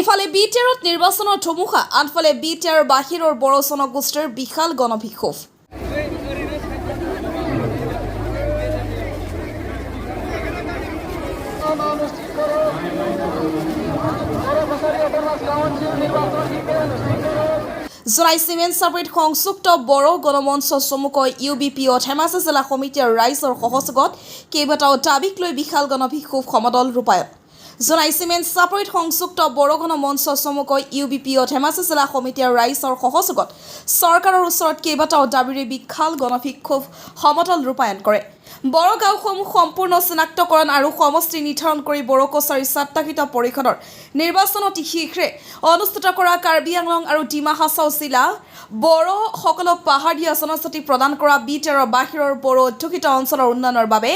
ইফালে B T আৰত নিৰ্বাচনৰ ধুমুহা আনফালে বি টি আৰ বাহিৰৰ বড়ো জনগোষ্ঠীৰ বিশাল গণবিক্ষোভ জোনাই চিমেণ্ট চাপৰিত সংযুক্ত বড়ো গণমঞ্চ চমুকৈ ইউ বি পি অ ধেমাজি জিলা সমিতি আৰু ৰাইজৰ সহযোগত কেইবাটাও দাবীক লৈ বিশাল গণবিক্ষোভ সমদল ৰূপায়ণ। জোনাই চিমেণ্ট চাপৰিত সংযুক্ত বড়ো গণমঞ্চ চমুকৈ ইউ বি পি অ ধেমাজি জিলা সমিতি আৰু ৰাইজৰ সহযোগত চৰকাৰৰ ওচৰত কেইবাটাও দাবীৰে বিশাল গণবিক্ষোভ সমদল ৰূপায়ণ কৰে। বড়ো গাঁওসমূহ সম্পূৰ্ণ চিনাক্তকৰণ আৰু সমষ্টি নিৰ্ধাৰণ কৰি বড়ো কছাৰী স্বায়ত্তশাসিত পৰিষদৰ নিৰ্বাচন অতি শীঘ্ৰে অনুষ্ঠিত কৰা কাৰ্বি আংলং আৰু ডিমা হাছাও জিলা বড়োসকলক পাহাৰীয়া জনজাতি প্ৰদান কৰা বি তেৰৰ বাহিৰৰ বড়ো অধ্যুষিত অঞ্চলৰ উন্নয়নৰ বাবে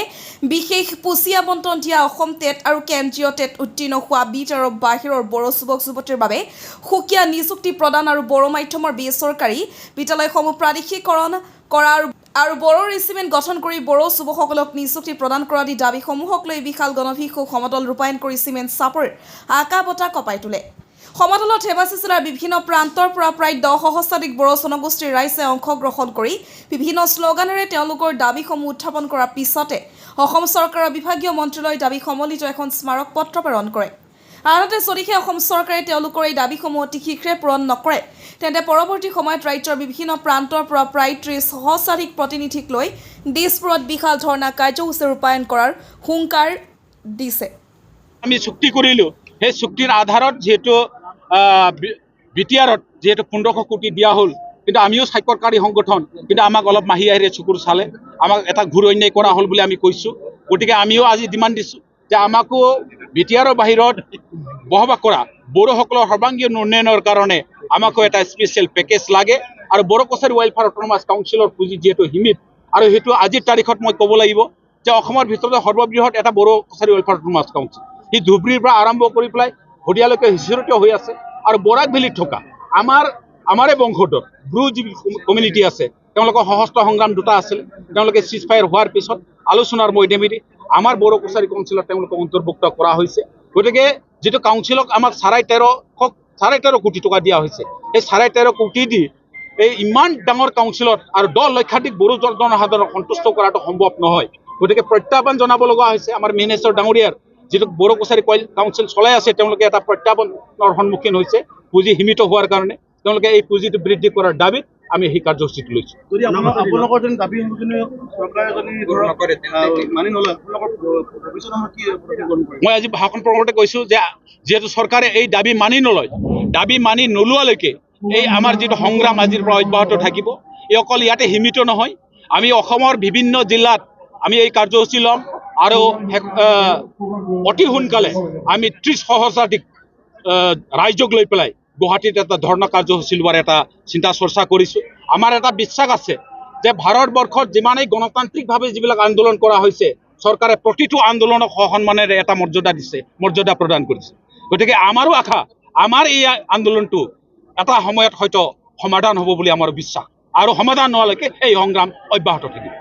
বিশেষ পুঁজি আবণ্টন দিয়া অসম টেট আৰু কেন্দ্ৰীয় টেট উত্তীৰ্ণ হোৱা বি তেৰৰ বাহিৰৰ বড়ো যুৱক যুৱতীৰ বাবে সুকীয়া নিযুক্তি প্ৰদান আৰু বড়ো মাধ্যমৰ বেচৰকাৰী বিদ্যালয়সমূহ প্ৰাদেশিকৰণ কৰা আৰু বড়ো ৰেজিমেণ্ট গঠন কৰি বড়ো যুৱকসকলক নিযুক্তি প্ৰদান কৰা আদি দাবীসমূহক লৈ বিশাল গণভিক্ষোভ সমদল ৰূপায়ণ কৰি চিমেণ্ট চাপৰিৰ আকা বঁটা কঁপাই তোলে। সমদলত ধেমাজি জিলাৰ বিভিন্ন প্ৰান্তৰ পৰা প্ৰায় দহ সহস্ৰাধিক বড়ো জনগোষ্ঠীৰ ৰাইজে অংশগ্ৰহণ কৰি বিভিন্ন শ্লোগানেৰে তেওঁলোকৰ দাবীসমূহ উত্থাপন কৰাৰ পিছতে অসম চৰকাৰৰ বিভাগীয় মন্ত্ৰীলৈ দাবী সমলিত এখন স্মাৰক পত্ৰ প্ৰেৰণ কৰে। আনহাতে যদিহে অসম চৰকাৰে তেওঁলোকৰ এই দাবীসমূহ অতি শীঘ্ৰে পূৰণ নকৰে। তেন্তে পৰৱৰ্তী সময়ত ৰাজ্যৰ বিভিন্ন প্ৰান্তৰ পৰা প্ৰায় ত্ৰিছ সহস্ৰাধিক প্ৰতিনিধিক লৈ দিছপুৰত বিশাল ধৰ্ণা কাৰ্যসূচী ৰূপায়ণ কৰাৰ হুংকাৰ দিছে। আমি চুক্তি কৰিলোঁ। সেই চুক্তিৰ আধাৰত যিহেতু বি টি আৰত যিহেতু পোন্ধৰশ কোটি দিয়া হ'ল, কিন্তু আমিও স্বাক্ষৰকাৰী সংগঠন, কিন্তু আমাক অলপ মাহী আহিৰে চকুৰ চালে। আমাক এটা ঘূৰ অন্যায় কৰা হ'ল বুলি আমি কৈছোঁ। গতিকে আমিও আজি ডিমাণ্ড দিছোঁ। যে আমাকো বি টি আৰৰ বাহিৰত বসবাস কৰা, বড়োসকলৰ সৰ্বাংগীন উন্নয়নৰ আমাকো এটা স্পেচিয়েল পেকেজ লাগে। আৰু বড়ো কছাৰী ৱেলফেয়াৰ অট'নমাছ কাউন্সিলৰ পুঁজি যিহেতু সীমিত, আৰু সেইটো আজিৰ তাৰিখত মই ক'ব লাগিব যে অসমৰ ভিতৰতে এটা Boro Kachari welfare autonomous council C ধুবুৰীৰ পৰা আৰম্ভ কৰি পেলাই শদিয়ালৈকে সিঁচৰতীয় হৈ আছে। আৰু বৰাক ভেলীত থকা আমাৰ, আমাৰে যিবোৰ কমিউনিটি আছে, তেওঁলোকৰ সশস্ত্ৰ সংগ্ৰাম দুটা আছিল। তেওঁলোকে চিজ ফায়াৰ হোৱাৰ পিছত আলোচনাৰ মৈদামেদি আমাৰ বড়ো কছাৰী কাউন্সিলত তেওঁলোকক অন্তৰ্ভুক্ত কৰা হৈছে গতিকে যিটো কাউন্সিলক আমাক চাৰাই তেৰশ চাৰে তেৰ কোটি টকা দিয়া হৈছে সেই চাৰে তেৰ কোটি দি এই ইমান ডাঙৰ কাউন্সিলত আৰু দহ লক্ষাধিক বড়ো জন- জনসাধাৰণক সন্তুষ্ট কৰাটো সম্ভৱ নহয়। গতিকে প্ৰত্যাহ্বান জনাব লগা হৈছে আমাৰ মিনিষ্টাৰ ডাঙৰীয়াৰ। যিটো বড়ো কছাৰী কাউন্সিল চলাই আছে, তেওঁলোকে এটা প্ৰত্যাহ্বানৰ সন্মুখীন হৈছে পুঁজি সীমিত হোৱাৰ কাৰণে। তেওঁলোকে এই পুঁজিটো বৃদ্ধি কৰাৰ দাবীত আমি সেই কাৰ্যসূচীটো লৈছোঁ মানি মই আজি ভাষণ প্ৰকটে কৈছোঁ যে যিহেতু চৰকাৰে এই দাবি মানি নলয় দাবি মানি নোলোৱালৈকে এই আমাৰ যিটো সংগ্ৰাম আজিৰ পৰা অব্যাহত থাকিব এই অকল ইয়াতে সীমিত নহয় আমি অসমৰ বিভিন্ন জিলাত আমি এই কাৰ্যসূচী ল'ম আৰু অতি সোনকালে আমি ত্ৰিছ সহস্ৰাধিক আহ, ৰাইজক লৈ পেলাই গুৱাহাটীত এটা ধৰ্ণা কাৰ্যসূচী লোৱাৰ এটা চিন্তা চৰ্চা কৰিছোঁ। আমাৰ এটা বিশ্বাস আছে যে ভাৰতবৰ্ষত যিমানেই গণতান্ত্ৰিকভাৱে যিবিলাক আন্দোলন কৰা হৈছে, চৰকাৰে প্ৰতিটো আন্দোলনক সসন্মানেৰে এটা মৰ্যাদা দিছে, মৰ্যাদা প্ৰদান কৰিছে। গতিকে আমাৰো আশা, আমাৰ এই আন্দোলনটো এটা সময়ত হয়তো সমাধান হ'ব বুলি আমাৰ বিশ্বাস। আৰু সমাধান নোহোৱালৈকে এই সংগ্ৰাম অব্যাহত থাকিব।